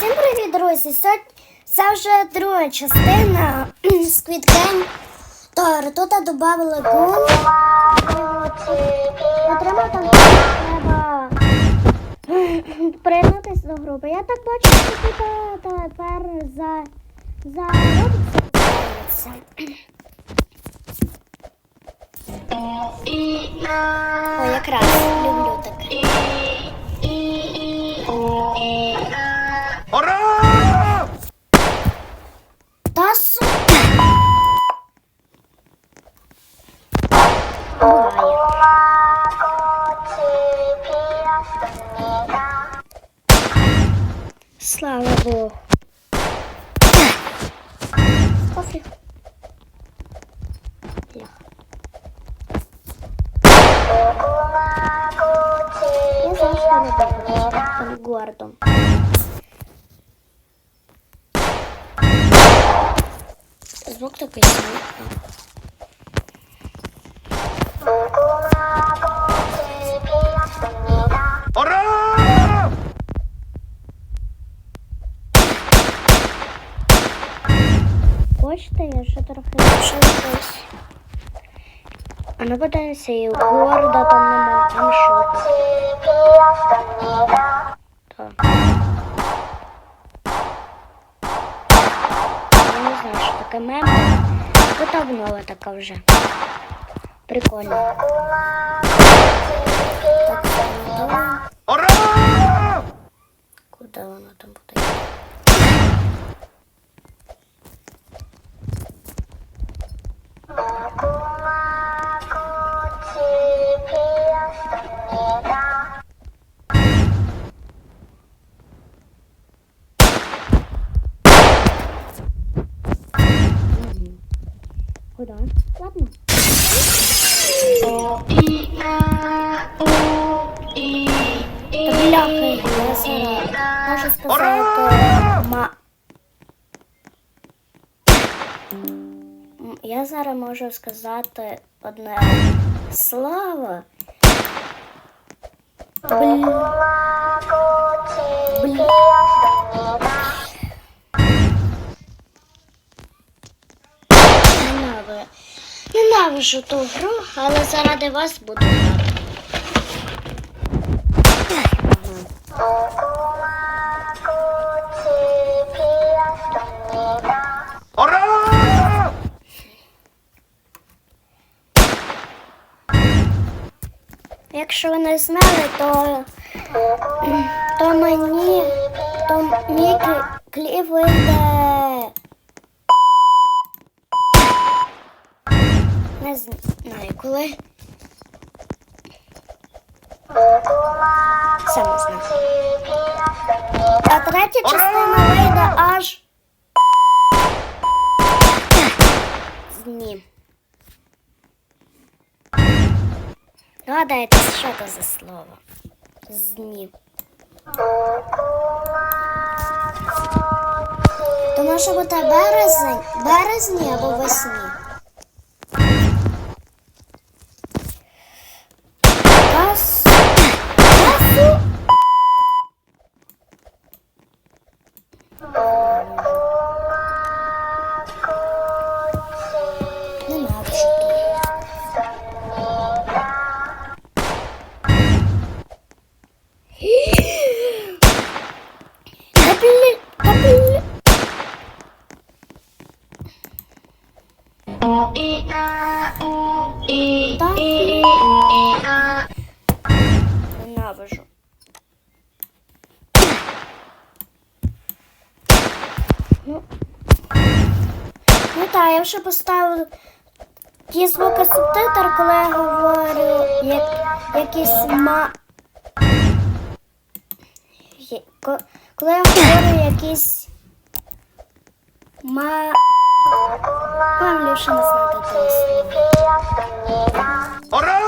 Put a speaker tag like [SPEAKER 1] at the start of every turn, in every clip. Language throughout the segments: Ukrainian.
[SPEAKER 1] Всім привіт, друзі! Сьогодні це вже друга частина Squid Game. Тор. Тут додали гун. Отримати треба приєднатися до групи. Я так бачу, що тут тепер за, за. О, якраз люблю таке.
[SPEAKER 2] Ура!
[SPEAKER 1] Та су... Слава Богу. Кофе. Я завжди не буду Звук такий самий.
[SPEAKER 2] Ура!
[SPEAKER 1] Хочете, я ще трохи лишилось. А ну подивимося, і города там нема, там що? Така вже. Прикольно. Так, куди?
[SPEAKER 2] Ура!
[SPEAKER 1] Куди воно там буде? Сказати одне слава. Блін. Блін. Ненави- Ненавижу ту гру, але заради вас буду Якщо ви не знали, то, то мені то мій клі- кліп вийде. Не знаю коли. Сам не знаю. А третя частина вийде аж. Ні. Гадайте, що це за слово? Зні. То може бути березень, березні або весні. Так, я вже поставив ті звуки субтитр, коли я говорю як, якісь ма... Коли я говорю якісь ма... Певно, що не того слова.
[SPEAKER 2] Ура!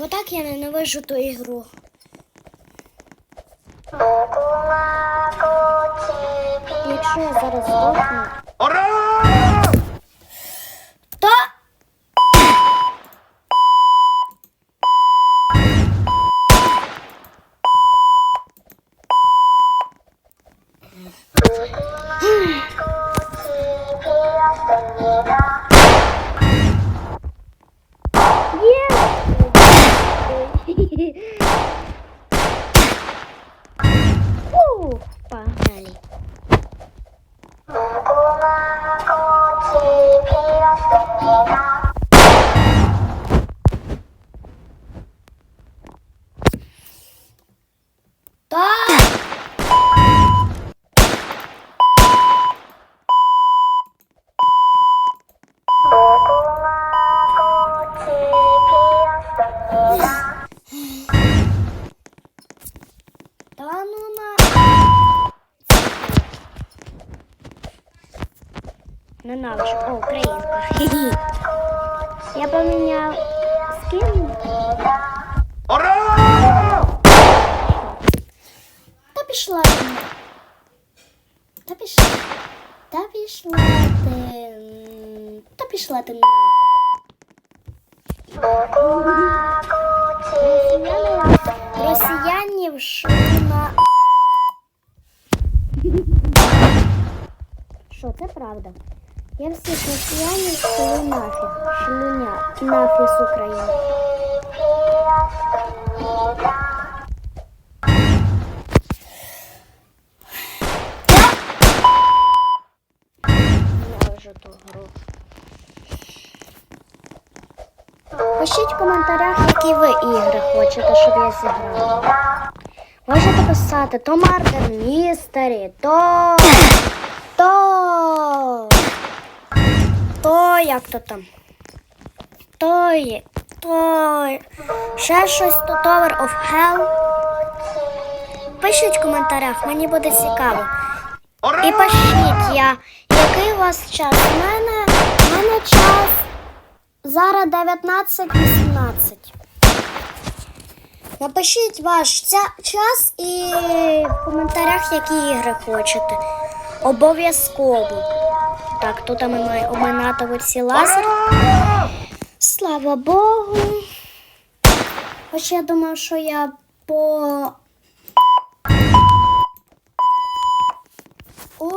[SPEAKER 1] Отак я ненавижу ту ігру. Я зараз здохну, Ненавижу. О, українка. Хі-хі. Я поміняв скін.
[SPEAKER 2] Ура!
[SPEAKER 1] Та пішла. Та пішла. Та пішла ти. Та пішла ти. Росіяни, росіянів шина. Що, це правда? Я всіх росіянів шлю нафіг. Шлюня. Нафіг з України. Пишіть в коментарях, які ви ігри хочете, щоб я зіграла. Можете писати то Мардер Містері. То. Як то там. То є. То. Ще щось то Tower of Hell. Пишіть в коментарях, мені буде цікаво. І пишіть я, який у вас час? У мене, у мене час зараз 19.18. Напишіть ваш ця, час і в коментарях, які ігри хочете. Обов'язково. Так, тут ми маємо оминати оці лазер. Слава Богу. Хоч я думав, що я по. О.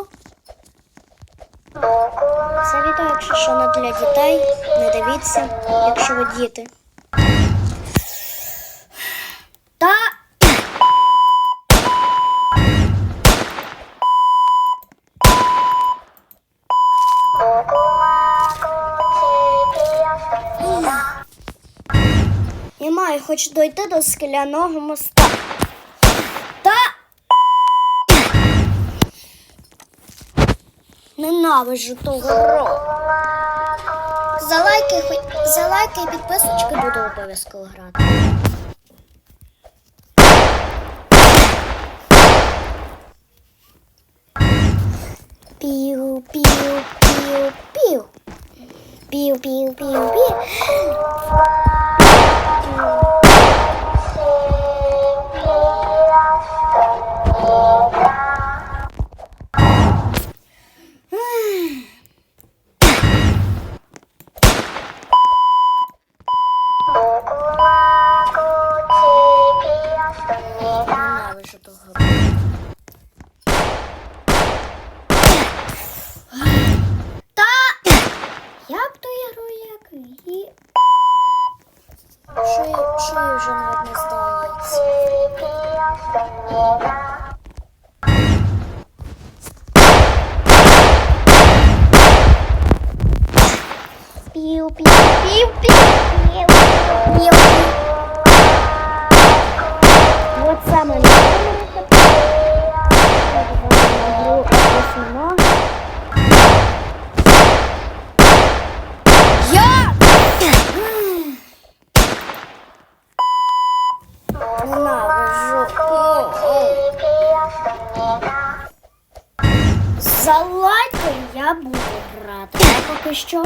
[SPEAKER 1] Це якщо що не для дітей, не дивіться, якщо ви діти. Маю дойти до скляного моста. Та. Ненавижу ту гру. За лайки, за лайки і підписочки буду обов'язково грати. Пів, пів, пів, пів. Пів, пів, пів, пів. Piu, piu, piu, piu, piu, piu. За лайки я буду грати. А поки що.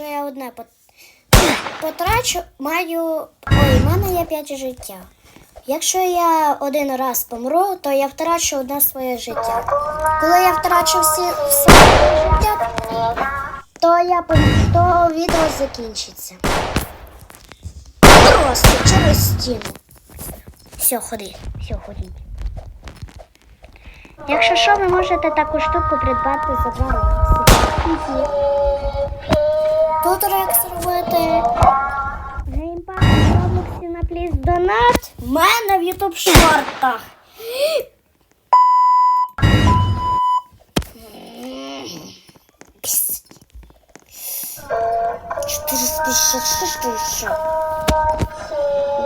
[SPEAKER 1] Якщо я одне пот- потрачу, маю. Ой, в мене є п'ять життя. Якщо я один раз помру, то я втрачу одне своє життя. Коли я втрачу всі все життя, то я то відео закінчиться. Просто через стіну. Все, ходи, все, ходіть. Якщо що, ви можете таку штуку придбати за 2 рокси. Тут рекс робити. Геймпад Роблоксі на пліс донат. В мене в Ютуб шортах. Чотириста шість.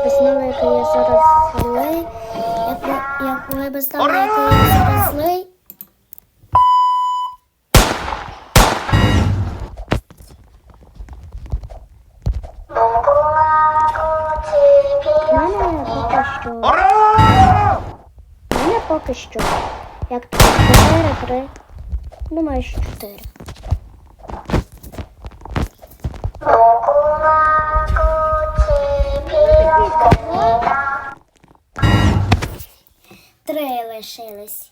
[SPEAKER 1] Ви знали, який я зараз злий. Як ви, як ви б знали, який я зараз злий. Як тут? 4, 3. ну майже 4. Три лишились.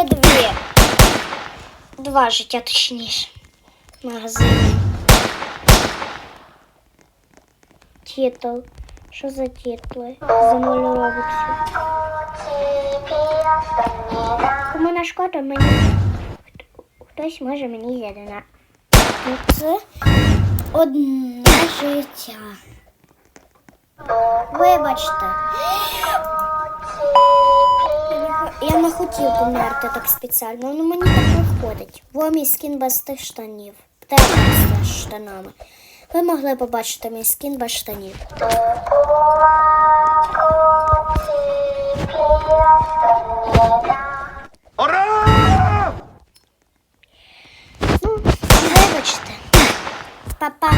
[SPEAKER 1] Мене дві. Два життя точніше. Магазин. Тітл. Що за тітли? За нуль робоксів. Кому не шкода, мені хтось може мені єдина. Це одне життя. Вибачте. Я не хотів померти так спеціально, але мені так виходить. Во мій скін без тих штанів. Теж з штанами. Ви могли побачити мій скін без штанів.
[SPEAKER 2] Ура!
[SPEAKER 1] Ну, вибачте. Папа.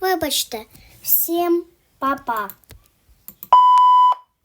[SPEAKER 1] Вибачте. Всім папа.